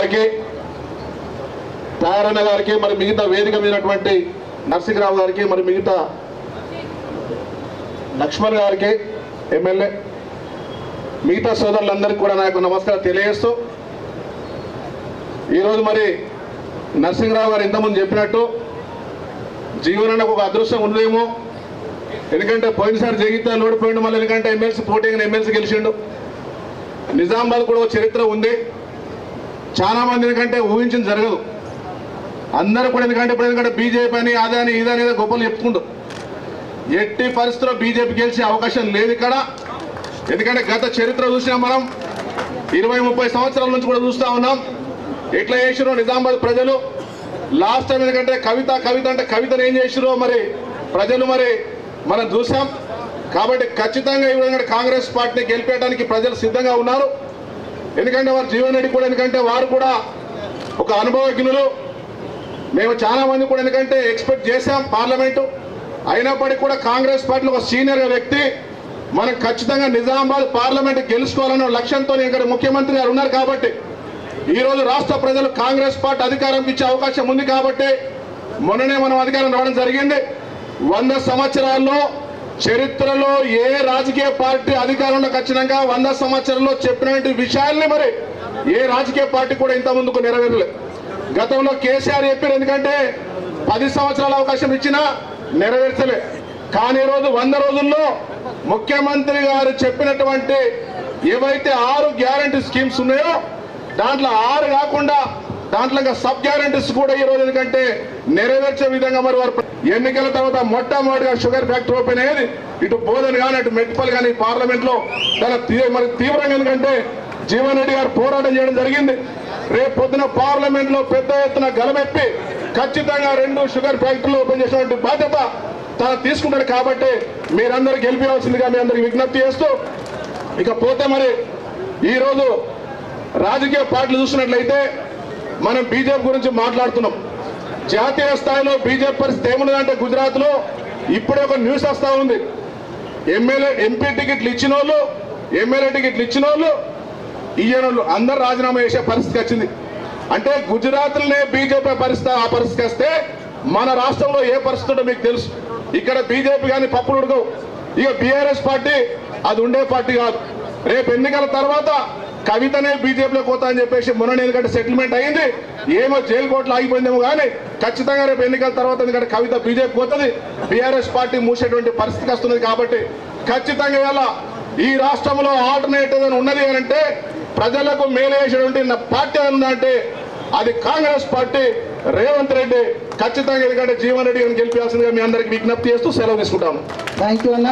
గారికి తయారన్న గారికి మరి మిగతా వేదిక మీదటువంటి నర్సింహరావు గారికి మరి మిగతా లక్ష్మణ్ గారికి ఎమ్మెల్యే మిగతా సోదరులందరికీ కూడా నా యొక్క నమస్కారం తెలియజేస్తూ ఈరోజు మరి నరసింహరావు గారు ఇంతకుముందు చెప్పినట్టు జీవనానికి ఒక అదృష్టం ఉందేమో ఎందుకంటే పోయినసారి జగిత్యాలు ఓడిపోయిండు మళ్ళీ ఎందుకంటే ఎమ్మెల్సీ పోటీగా ఎమ్మెల్సీ గెలిచిండు. నిజామాబాద్ కూడా ఒక చరిత్ర ఉంది. చాలా మంది కంటే ఊహించింది జరగదు. అందరూ కూడా ఎందుకంటే ఇప్పుడు ఎందుకంటే బీజేపీ అని అదని ఇదని ఏదో గొప్పలు చెప్పుకుంటూ. ఎట్టి పరిస్థితుల్లో బీజేపీ గెలిచే అవకాశం లేదు ఇక్కడ. ఎందుకంటే గత చరిత్ర చూసినాం మనం ఇరవై ముప్పై సంవత్సరాల నుంచి కూడా చూస్తా ఉన్నాం. ఎట్లా చేసిరో నిజామాబాద్ ప్రజలు. లాస్ట్ టైం ఎందుకంటే కవిత కవిత అంటే కవితను ఏం చేసిరో మరి ప్రజలు మరి మనం చూసాం. కాబట్టి ఖచ్చితంగా ఈ విధంగా కాంగ్రెస్ పార్టీని గెలిపేయడానికి ప్రజలు సిద్ధంగా ఉన్నారు. ఎందుకంటే వారు జీవన్ రెడ్డి కూడా ఎందుకంటే వారు కూడా ఒక అనుభవజ్ఞులు. మేము చాలా మంది కూడా ఎందుకంటే ఎక్స్పెక్ట్ చేశాం పార్లమెంటు. అయినప్పటికీ కూడా కాంగ్రెస్ పార్టీలో ఒక సీనియర్ వ్యక్తి. మనం ఖచ్చితంగా నిజామాబాద్ పార్లమెంట్ గెలుచుకోవాలన్న లక్ష్యంతో ఇక్కడ ముఖ్యమంత్రి గారు ఉన్నారు కాబట్టి ఈ రోజు రాష్ట్ర ప్రజలు కాంగ్రెస్ పార్టీ అధికారం ఇచ్చే అవకాశం ఉంది కాబట్టి మొన్ననే మనం అధికారం రావడం జరిగింది. వంద సంవత్సరాల్లో చరిత్రలో ఏ రాజకీయ పార్టీ అధికారంలోకి వచ్చినాక వంద సంవత్సరంలో చెప్పినటువంటి విషయాల్ని మరి ఏ రాజకీయ పార్టీ కూడా ఇంత ముందుకు నెరవేరలేదు గతంలో కేసీఆర్ చెప్పారు ఎందుకంటే పది సంవత్సరాల అవకాశం ఇచ్చినా నెరవేర్చలే. కానీ రోజు వంద రోజుల్లో ముఖ్యమంత్రి గారు చెప్పినటువంటి ఏవైతే ఆరు గ్యారంటీ స్కీమ్స్ ఉన్నాయో దాంట్లో ఆరు కాకుండా దాంట్లో ఇంకా సబ్ గ్యారంటీస్ కూడా ఈ రోజు ఎందుకంటే నెరవేర్చే విధంగా మరి వారు ఎన్నికల తర్వాత మొట్టమొదటిగా షుగర్ ఫ్యాక్టరీ ఓపెన్ అయ్యేది. ఇటు బోధన కానీ అటు మెట్పల్ కానీ పార్లమెంట్లో చాలా తీ- మరి తీవ్రంగా ఎందుకంటే జీవన్ రెడ్డి గారు పోరాటం చేయడం జరిగింది. రేపు పొద్దున పార్లమెంట్లో పెద్ద ఎత్తున గలమెప్పి ఖచ్చితంగా రెండు షుగర్ ఫ్యాక్టరీలు ఓపెన్ చేసినటువంటి బాధ్యత తను తీసుకుంటాడు కాబట్టి మీరందరూ గెలిపించాల్సిందిగా మీ అందరికి విజ్ఞప్తి చేస్తూ ఇక పోతే మరి ఈరోజు రాజకీయ పార్టీలు చూసినట్లయితే మనం బీజేపీ గురించి మాట్లాడుతున్నాం. జాతీయ స్థాయిలో బీజేపీ పరిస్థితి ఏమున్నదంటే గుజరాత్లో ఇప్పుడే ఒక న్యూస్ వస్తా ఉంది. ఎమ్మెల్యే ఎంపీ టికెట్లు ఇచ్చిన వాళ్ళు ఎమ్మెల్యే టికెట్లు ఇచ్చిన వాళ్ళు ఇయ్యనోళ్ళు అందరు రాజీనామా చేసే పరిస్థితి వచ్చింది. అంటే గుజరాత్లోనే బీజేపీ పరిస్థితి ఆ పరిస్థితి వస్తే మన రాష్ట్రంలో ఏ పరిస్థితి మీకు తెలుసు. ఇక్కడ బీజేపీ కానీ పప్పులు ఉడకవు. ఇక బీఆర్ఎస్ పార్టీ అది ఉండే పార్టీ కాదు. రేపు ఎన్నికల తర్వాత కవితనే బీజేపీలో పోతా అని చెప్పేసి మొన్న ఎందుకంటే సెటిల్మెంట్ అయింది. ఏమో జైలు కోట్లు ఆగిపోయిందేమో కానీ ఖచ్చితంగా రేపు ఎన్నికల తర్వాత ఎందుకంటే కవిత బీజేపీ పోతుంది. బీఆర్ఎస్ పార్టీ మూసేటువంటి పరిస్థితికి వస్తున్నది కాబట్టి ఖచ్చితంగా ఇవాళ ఈ రాష్ట్రంలో ఆల్టర్నేటివ్ అని ఉన్నది అని అంటే ప్రజలకు మేలు చేసేటువంటి నా పార్టీ ఏదైనా ఉందంటే అది కాంగ్రెస్ పార్టీ రేవంత్ రెడ్డి. ఖచ్చితంగా ఎందుకంటే జీవన్ రెడ్డి గారిని గెలిపించాల్సిందిగా మీ అందరికి విజ్ఞప్తి చేస్తూ సెలవు తీసుకుంటాము థ్యాంక్ యూ అన్న.